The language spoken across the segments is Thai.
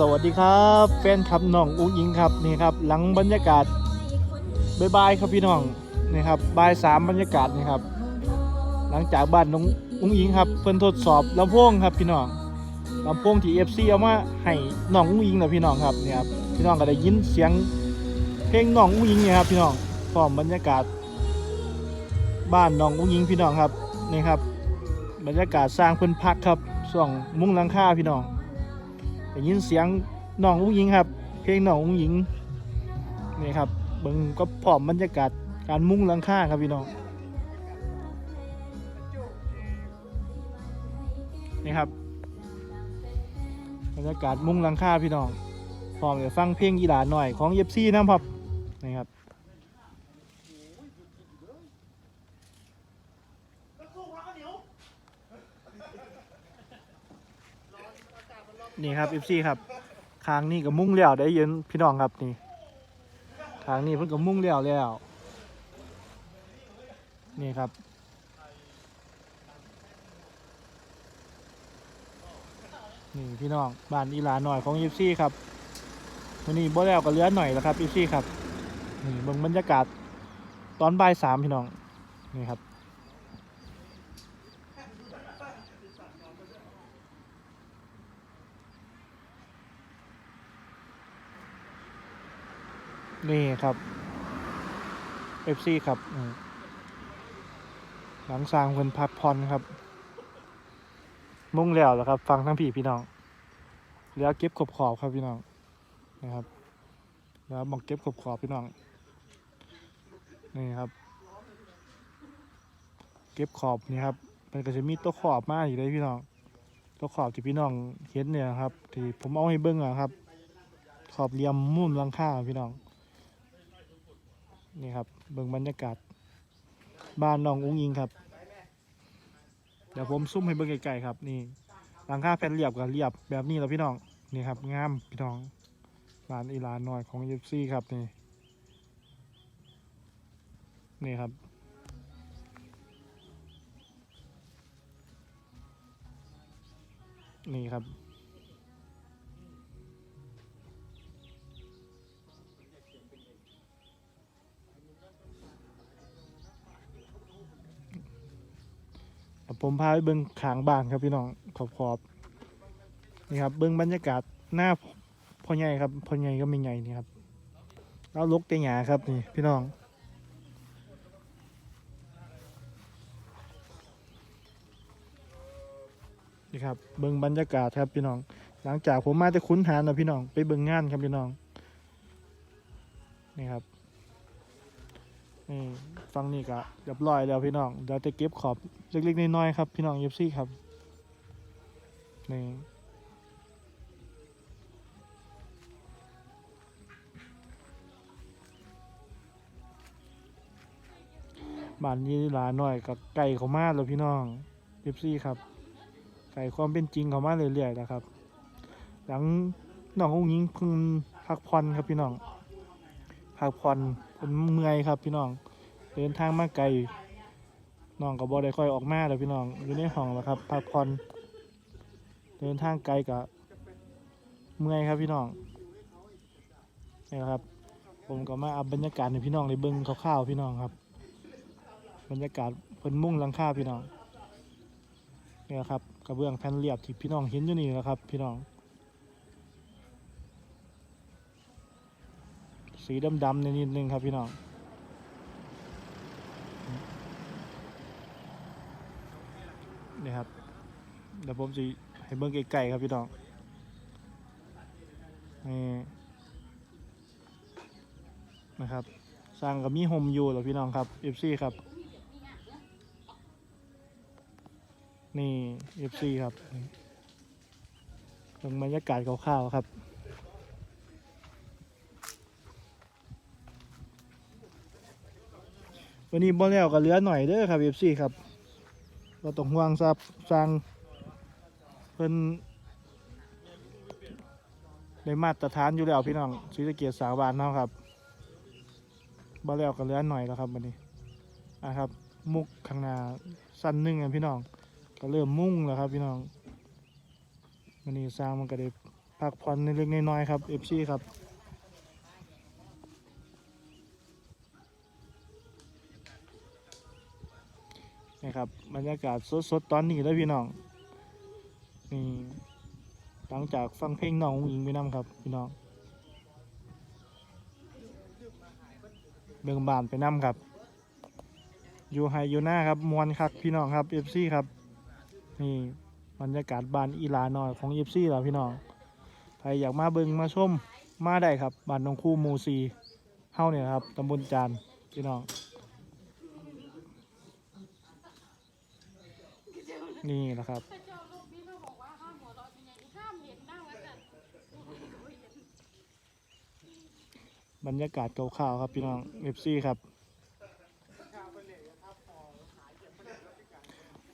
สวัสดีครับแฟนคลับน้องอุ้งอิงครับนี่ครับ หลังบรรยากาศบายๆครับพี่น้องนี่ครับบายสามบรรยากาศนี่ครับ หลังจากบ้านน้องอุ้งอิงครับเพิ่นทดสอบลำโพงครับพี่น้องลำโพงที่ FC เอามาให้น้องอุ้งอิงนะพี่น้องครับนี่ครับพี่น้องก็ได้ยินเสียงเพลงน้องอุ้งอิงเนี่ยครับพี่น้องพร้อมบรรยากาศ บ้านน้องอุ้งอิงพี่น้องครับนี่ครับ บรรยากาศสร้างเพิ่นพักครับส่วงมุ้งหลังคาพี่น้อง ได้ยินเสียงน้องอุ้งยิงครับ เพลงน้องอุ้งยิงนี่ครับเบิ้งก็พร้อมบรรยากาศการมุ่งลังคาครับพี่น้องนี่ครับบรรยากาศมุ่งลังคาพี่น้องพร้อมจะฟังเพลงอีหลาหน่อยของเยบซี่นะครับนี่ครับ นี่ครับ FC ครับคางนี่ก็มุ่งแล้วได้ยินพี่น้องครับนี่คางนี่เพิ่นก็มุ่งแล้วแล้วนี่ครับนี่พี่น้องบ้านอีหลาหน่อยของ FC ครับวันนี้บ่แล้วก็เลือหน่อยแล้วครับ FC ครับนี่เบิ่งบรรยากาศตอนบ่ายสามพี่น้องนี่ครับ นี่ครับ FC ครับหลังสร้างเพิ่นพักผ่อนครับ มุ่งแล้วแล้วครับ ฟังทั้งพี่พี่น้องแล้วเก็บขอบขอบครับพี่น้องนะครับแล้วมองเก็บขอบขอบพี่น้องนี่ครับ เก็บขอบนี่ครับมันก็จะมีตัวขอบมากอยู่เลยพี่น้องตัวขอบที่พี่น้องเห็นเนี่ยครับ ที่ผมเอาให้เบิ้งอะครับ ขอบเหลี่ยมมุมหลังคาพี่น้อง นี่ครับเบิ่งบรรยากาศ บ้านน้องอุ้งอิงครับ เดี๋ยวผมซุ่มให้เบิ่งไกลๆครับนี่หลังคาแผ่นเรียบกับเรียบแบบนี้แล้วพี่น้องนี่ครับงามพี่น้องบ้านอีหลานน้อยของเยฟซี่ครับนี่นี่ครับนี่ครับ ผมพาไปเบิ้งขางบ้านครับพี่น้องขอบขอบนี่ครับเบิ้งบรรยากาศหน้าพ่อใหญ่ครับพ่อใหญ่ก็ไม่ใหญ่นี่ครับแล้วลกเตียงหยาครับนี่พี่น้องนี่ครับเบิ้งบรรยากาศครับพี่น้อง หลังจากผมมาจะคุ้นหานะพี่น้องไปเบิ้งงานครับพี่น้องนี่ครับ นี่ฟังนี่ก็เรียบร้อยแล้วพี่น้องเดี๋ยวจะเก็บขอบเล็กๆน้อยๆครับ พี่น้องเยฟซี่ครับนี่บ้านนี้หลาหน่อยกับไก่เขามาแล้วพี่น้องเยฟซี่ครับ ไก่ความเป็นจริงเขามาเรื่อยๆนะครับ หลังน้ององยิงเพิ่งพักผ่อนครับพี่น้องพักผ่อน เป็นเมื่อยครับพี่น้องเดินทางมาไกลน้องกับบอได้ค่อยออกมาเลยพี่น้องอยู่ในห้องแล้วครับพักผ่อนเดินทางไกลกับเมื่อยครับพี่น้องนี่แหละครับ ผมก็มาอัพบรรยากาศในพี่น้องในเบิ้งคร่าวๆพี่น้องครับ บรรยากาศเพิ่นมุ่งลังคาพี่น้องนี่แหละครับกระเบื้องแผ่นเรียบที่พี่น้องเห็นอยู่นี่แหละครับ พี่น้อง สีดำๆในนิดนึงครับพี่น้องนี่ครับเดี๋ยวผมจะให้เบิ้งไกลๆครับพี่น้องนี่นะครับสร้างกับมีโฮมอยู่เหรอพี่น้องครับ FC ครับนี่ FC ครับเบิ่งบรรยากาศคร่าวๆครับ วันนี้บ่แล้วก็เหลือหน่อยเด้อครับ FC ครับเราต้องห่วงทรัพย์สร้างเพิ่นได้มาตรฐานอยู่แล้วพี่น้องศรีสะเกียร์สาวบานเนาะครับบ่แล้วก็เหลือหน่อยแล้วครับวันนี้อะครับ มุกข้างหน้าสั้นนึงอะพี่น้องก็เริ่มมุ่งแล้วครับพี่น้องวันนี้สร้างมันก็ได้พักผ่อนในเล็กๆน้อยๆครับ FC ครับ นะครับบรรยากาศสดๆตอนนี้เลยพี่น้องนี่หลังจากฟังเพลงน้องอุ๋งอิงไปนํครับ พี่น้องเบิ่งบานไปนํครับอยู่ไฮยูน้าครับมวนคักพี่น้องครับ FC ครับนี่บรรยากาศบานอีลาน้อยของ FC แล้วพี่น้องใครอยากมาเบิ่งมาชมมาได้ครับบ้านน้องคู่มูซีเฮ้าเนี่ยครับตำบลจานพี่น้อง นี่นะครับ พระเจ้าลูกนี้มาบอกว่าห้ามหัวเราะยังไงห้ามเห็นหน้าวัดจันทร์บรรยากาศเก่าๆครับพี่น้องเอฟซีครับ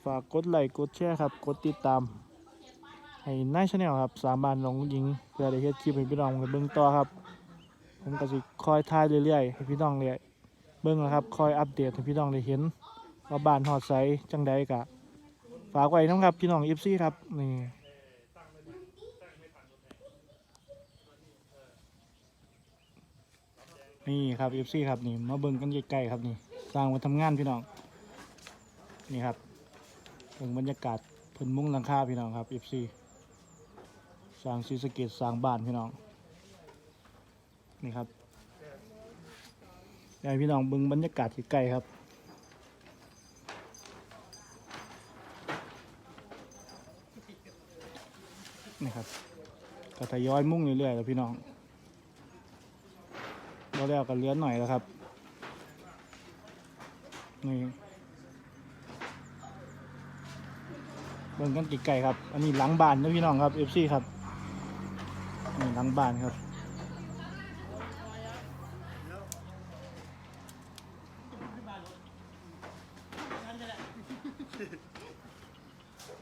ฝากกดไลค์กดแชร์ครับ กดติดตาม ให้นายชาแนลครับ สามบานหลงยิง เพื่อได้เฮ็ดคลิปให้พี่น้องไปเบิ่งต่อครับ ผมก็สิคอยถ่ายเรื่อยๆให้พี่น้องเลยเบิ่งนะครับ คอยอัปเดตให้พี่น้องได้เห็นว่าบ้านฮอดไซจังใดกะ ฝากไว้น้ำครับ พี่น้องเอฟซีครับ นี่นี่ครับเอฟซีครับนี่มาเบิ่งกันใกล้ๆครับนี่สร้างมาทำงานพี่น้อง นี่ครับเบิ่งบรรยากาศเพิ่นมุ้งหลังคาพี่น้องครับเอฟซีสร้างซีสเกตสร้างบ้านพี่น้อง นี่ครับอยากให้พี่น้องเบิ่งบรรยากาศใกล้ๆครับ นี่ครับก็ทยอยมุ่งเรื่อยๆแล้วพี่น้องเราแล้วก็เลือหน่อยแล้วครับ นี่เบิ่งกันไกลๆครับ อันนี้หลังบ้านนะพี่น้องครับ FC ครับนี่หลังบ้านครับ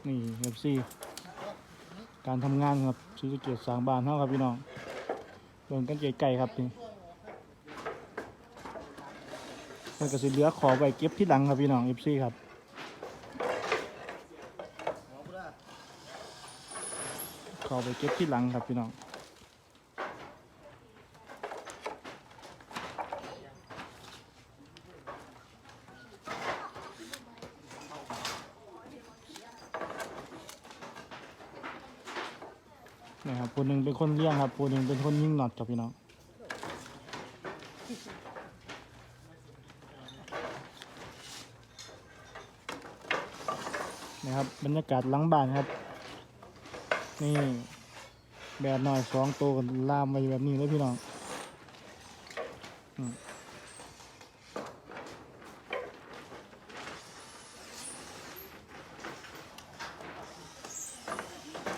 นี่ FC การทำงานครับชีวิตเกียรติสร้างบ้านเท่าครับพี่น้องเบิ่งกันไกลๆครับนี่มันก็สิเหลือขอไว้เก็บที่หลังครับพี่น้องเอฟซีครับขอไปเก็บที่หลังครับพี่น้อง ผู้หนึ่งเป็นคนเลี้ยงครับผู้หนึ่งเป็นคนยิงน็อตครับพี่น้องนะครับบรรยากาศหลังบ้านครับ นี่แบบหน่อยสองตัวกันลามไปแบบนี้เลยพี่น้องอืม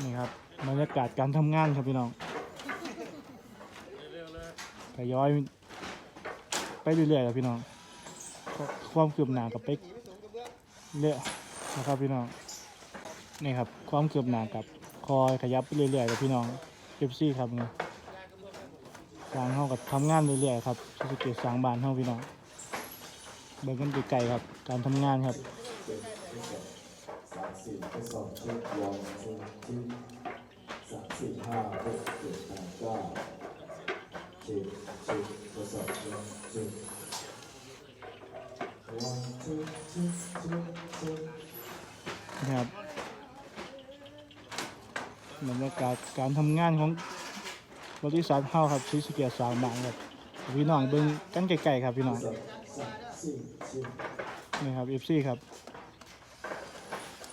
นี่ค รับรรยากาศการทำงานครับพี่น้องทยอยไปเรื่อยๆครับพี่น้อง ความคืบหน้ากับไปเรื่อยนะครับพี่น้องนี่ครับ ความคืบหน้ากับคอยขยับไปเรื่อยๆกับพี่น้องเอฟซีครับนี่สร้างเฮากับทำงานเรื่อยๆครับสุเกตสร้างบ้านเฮาพี่น้องเบิ่งกันไกลๆครับ การทำงานครับ สามสี่ทดสอบห้าหกเจ็ดแปดเก้าเจ็ดสิบทดสอบหนึ่งเจ็ด one two two two two นะครับบรรยากาศการทำงานของบริษัทเฮาครับซีสเกียสร้างบ้านครับพี่น้องเบิ่งกันไกลๆครับพี่น้องสามสี่สิบนี่ครับเอฟซีครับ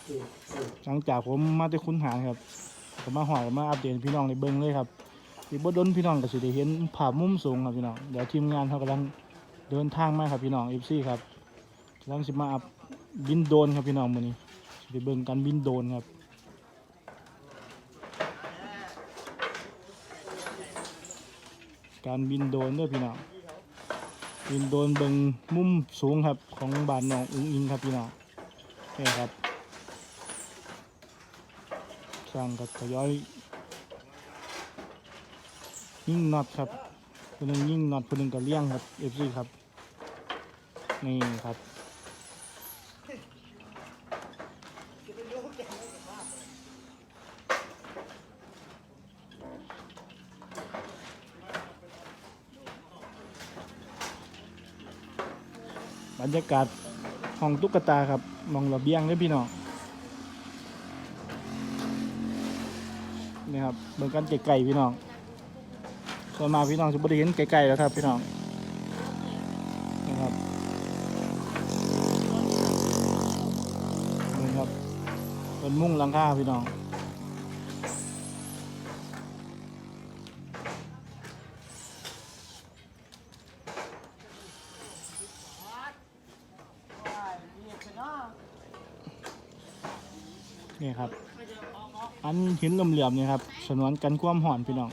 สิบสิบ หลังจากผมมาได้คุ้นหารครับ ผมมาหอยมาอัปเดตพี่น้องในเบิ้งเลยครับที่บดดนพี่น้องก็สิได้เห็นภาพมุมสูงครับพี่น้องเดี๋ยวทีมงานเขากำลังเดินทางมาครับพี่น้องเอฟซีครับกำลังสิมาอัพบินโดนครับพี่น้องมื้อนี้สิไปเบิ่งกันบินโดนครับการบินโดนเด้อพี่น้องบินโดนเบิ่งมุมสูงครับของบ้านน้องอุ้งอิงครับพี่น้องนี่ครับ ช่างกับขย้อยยิ่งน็อตครับคนหนึ่งยิ่งน็อตคนหนึ่งก็เลี้ยงครับเอฟซีครับ นี่ครับบรรยากาศห้องตุ๊กตาครับมองระเบียงเลยพี่น้อง นี่ครับเบิ่งกันไก่ๆพี่น้องส่วนมาพี่น้องจะบริเห็นไก่ๆแล้วครับพี่น้องนะครับนี่ครับเป็นมุ้งลังคาพี่น้อง นี่ครับันหินเหลี่ยมๆเนี่ยครับสนวนกันความห่อนพี่น้อง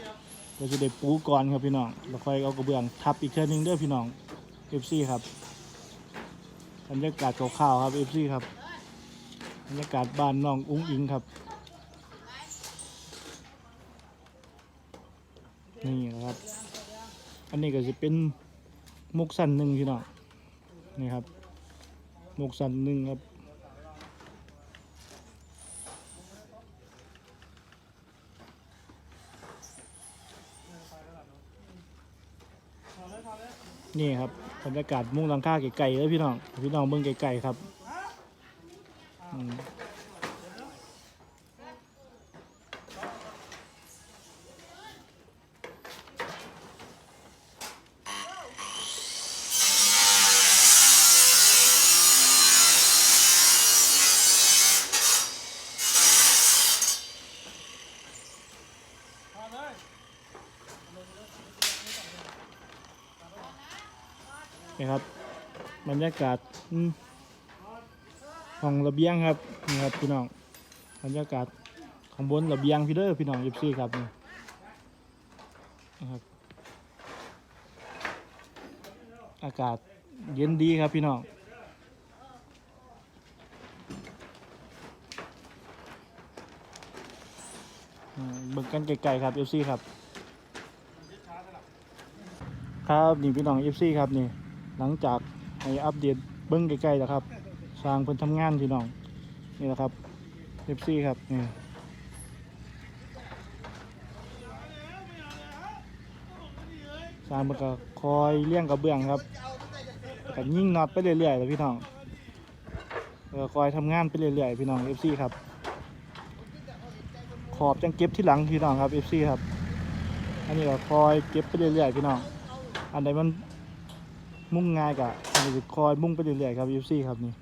เราจะได้ปูก่อนครับพี่น้องแล้วค่อยเอากระเบื้องทับอีกเท่านึงเด้อพี่น้องเอฟซีครับบรรยากาศข่าวๆครับเอฟซีครับบรรยากาศบ้านน้องอุ้งอิงครับนี่นะครับ อันนี้ก็จะเป็นมุกสันหนึ่งพี่น้องนี่ครับมุกสันหนึ่งครับ นี่ครับบรรยากาศมุ่งหลังค่าไกลๆเลยพี่น้องพี่น้องเบิ่งไกลๆครับ นี่ครับ บรรยากาศอของระเบียงครับนี่ครับพี่น้องบรรยากาศข้างบนระเบียงพี่เด้อพี่น้องยิบซี่ครับนี่นะครับ อากาศเย็นดีครับพี่น้องเบิ่งกันไกลๆครับเอฟซีครับ ครับนี่พี่น้องเอฟซีครับนี่ หลังจากให้อัปเดตเบิ้งใกล้ๆแล้วครับ สร้างเพิ่นทำงานพี่น้อง นี่แหละครับเอฟซีครับนี่สร้างมันก็คอยเลี้ยงกระเบื้องครับก็ยิ่งน็อตไปเรื่อยๆเลยพี่น้องก็คอยทำงานไปเรื่อยๆพี่น้องเอฟซีครับ ขอบจังเก็บที่หลังพี่น้องครับเอฟซีครับ อันนี้ก็คอยเก็บไปเรื่อยๆพี่น้อง อันใดมัน มุ่งง่ายกะอันนี้คอยมุ่งไปเรื่อยๆครับยูซี่ครับนี่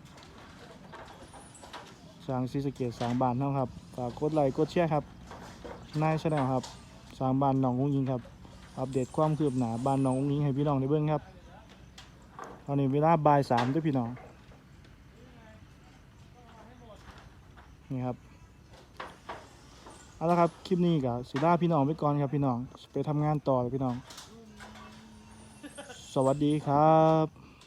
สางซีสเกตสางบานเท่าครับฝากกดไลค์กดแชร์ครับนายชาแนลครับสางบานหนองอุ้งยิงครับอัปเดตความคืบหน้าบานหนองอุ้งยิงให้พี่น้องได้เบิ่งครับตอนนี้เวลาบ่ายสามด้วยพี่น้องนี่ครับเอาละครับคลิปนี้กับสิลาพี่น้องไปก่อนครับพี่น้องไปทำงานต่อเลยพี่น้อง สวัสดีครับ